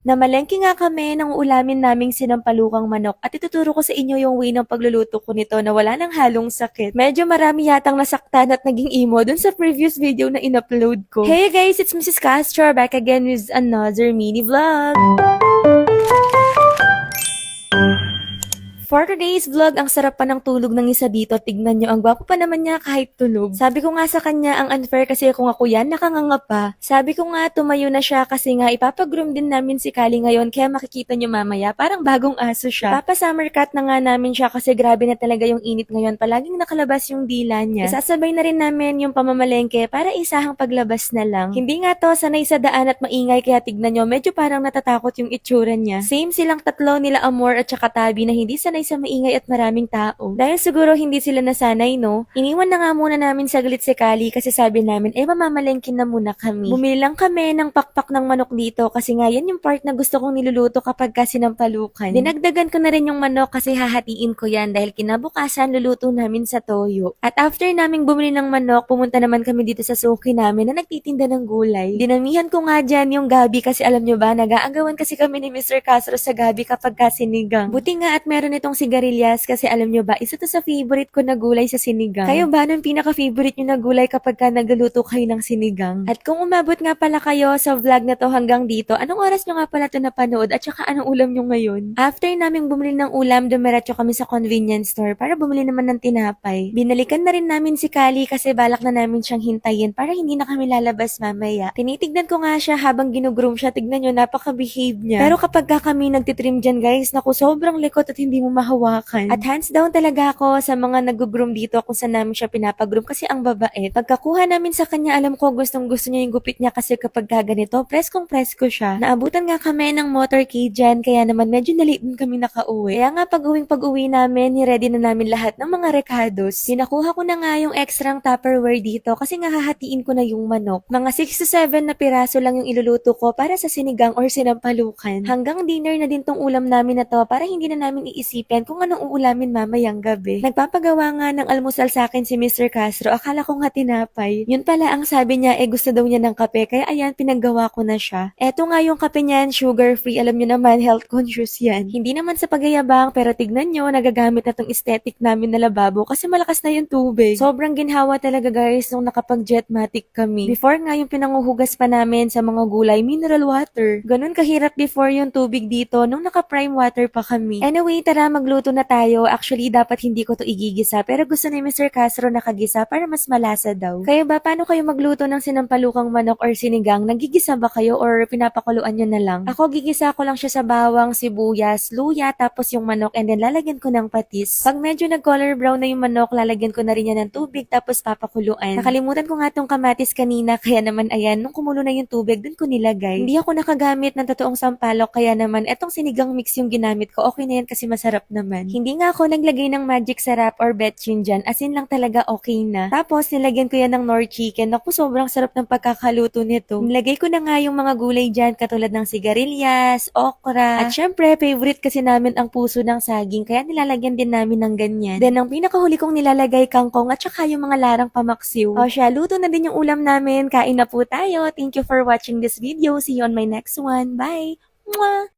Namalengke nga kami ng ulamin naming sinampalukang manok at ituturo ko sa inyo yung way ng pagluluto ko nito na wala ng halong sakit. Medyo marami yatang nasaktan at naging emo dun sa previous video na in-upload ko. Hey guys, it's Mrs. Castro back again with another mini vlog. For today's vlog, ang sarap pa ng tulog ng isa dito. Tignan nyo, ang gwapo pa naman niya kahit tulog. Sabi ko nga sa kanya, ang unfair kasi kung ako yan, nakanganga pa. Sabi ko nga, tumayo na siya kasi nga ipapagroom din namin si Kali ngayon, kaya makikita nyo mamaya, parang bagong aso siya. Papa summer cut na nga namin siya kasi grabe na talaga yung init ngayon. Palaging nakalabas yung dila niya. Isasabay na rin namin yung pamamalengke para isahang paglabas na lang. Hindi nga to sanay sa daan at maingay kaya tignan nyo, medyo parang natatakot yung itsura niya. Same silang tatlo nila Amor at saka Tabi na hindi sanay sa maingay at maraming tao. Dahil siguro hindi sila nasanay, no? Iniwan na nga muna namin saglit si Kali kasi sabi namin, eh mamamalengkin na muna kami. Bumili lang kami ng pakpak ng manok dito kasi nga yan yung part na gusto kong niluluto kapag kasi ng palukan. Dinagdagan ko na rin yung manok kasi hahatiin ko yan dahil kinabukasan luluto namin sa toyo. At after naming bumili ng manok, pumunta naman kami dito sa suki namin na nagtitinda ng gulay. Dinamihan ko nga dyan yung gabi kasi alam nyo ba, nag-aagawan kasi kami ni Mr. Castro sa gabi kapag kasinigang. Buti nga at meron itong sigarilyas kasi alam nyo ba, isa to sa favorite ko na gulay sa sinigang. Kayo ba nung pinaka-favorite nyo na gulay kapag ka nagluluto kayo ng sinigang? At kung umabot nga pala kayo sa vlog na to hanggang dito, anong oras nyo nga pala to napanood at saka anong ulam nyo ngayon? After naming bumili ng ulam, dumiretso kami sa convenience store para bumili naman ng tinapay. Binalikan na rin namin si Kali kasi balak na namin siyang hintayin para hindi na kami lalabas mamaya. Tinitignan ko nga siya habang ginugroom siya. Tignan nyo, napaka-behave niya. Pero kapag ka kami nagtitrim dyan guys, naku, sobrang likot at hindi mo mahawakan. At hands down talaga ako sa mga nag-groom dito kung saan namin siya pinapagroom kasi ang babait. Pagkakuha namin sa kanya, alam ko gustong gusto niya yung gupit niya kasi kapag ka ganito, preskong presko siya. Naabutan nga kami ng motorcade dyan, kaya naman medyo na-late din kami nakauwi. Kaya nga pag-uwing pag-uwi namin, ni-ready na namin lahat ng mga recados. Sinakuha ko na nga yung extrang tupperware dito kasi nga hahatiin ko na yung manok. Mga 6 to 7 na piraso lang yung iluluto ko para sa sinigang or sinampalukan. Hanggang dinner na din tong ulam namin na to para hindi na namin iisipin kung anong uulamin mamayang gabi. Nagpapagawa nga ng almusal sa akin si Mr. Castro. Akala ko nga tinapay. Yun pala ang sabi niya, eh gusto daw niya ng kape. Kaya ayan, pinaggawa ko na siya. Eto nga yung kape niyan, sugar free. Alam niyo naman, health conscious yan. Hindi naman sa pagayabang, pero tignan nyo, nagagamit na tong aesthetic namin na lababo kasi malakas na yung tubig. Sobrang ginhawa talaga guys nung nakapag-jetmatic kami. Before nga yung pinanguhugas pa namin sa mga gulay, mineral water. Ganun kahirap before yung tubig dito nung naka-prime water pa kami. Anyway, tara magluto na tayo. Actually, dapat hindi ko to igigisa pero gusto ni Mr. Castro nakagisa para mas malasa daw. Kayo ba, paano kayo magluto ng sinampalukang manok or sinigang? Nagigisa ba kayo or pinapakuluan nyo na lang? Ako, gigisa ko lang siya sa bawang, sibuyas, luya, tapos yung manok and then lalagyan ko ng patis. Pag medyo nag-color brown na yung manok, lalagyan ko na rin yan ng tubig tapos papakuluan. Nakalimutan ko nga tong kamatis kanina kaya naman ayan, nung kumulo na yung tubig, dun ko nilagay. Hindi ako nakagamit ng totoong sampalok kaya naman etong sinigang mix yung ginamit ko. Okay na yan kasi masarap naman. Hindi nga ako naglagay ng magic sarap or betchin dyan. As in lang talaga okay na. Tapos nilagyan ko yan ng nor chicken. Naku, sobrang sarap ng pagkakaluto nito. Nilagay ko na nga yung mga gulay dyan katulad ng sigarilyas, okra. At syempre, favorite kasi namin ang puso ng saging kaya nilalagyan din namin ng ganyan. Then ang pinakahuli kong nilalagay kangkong at saka yung mga larang pamaksiw. O siya, luto na din yung ulam namin. Kain na po tayo. Thank you for watching this video. See you on my next one. Bye! Mwah!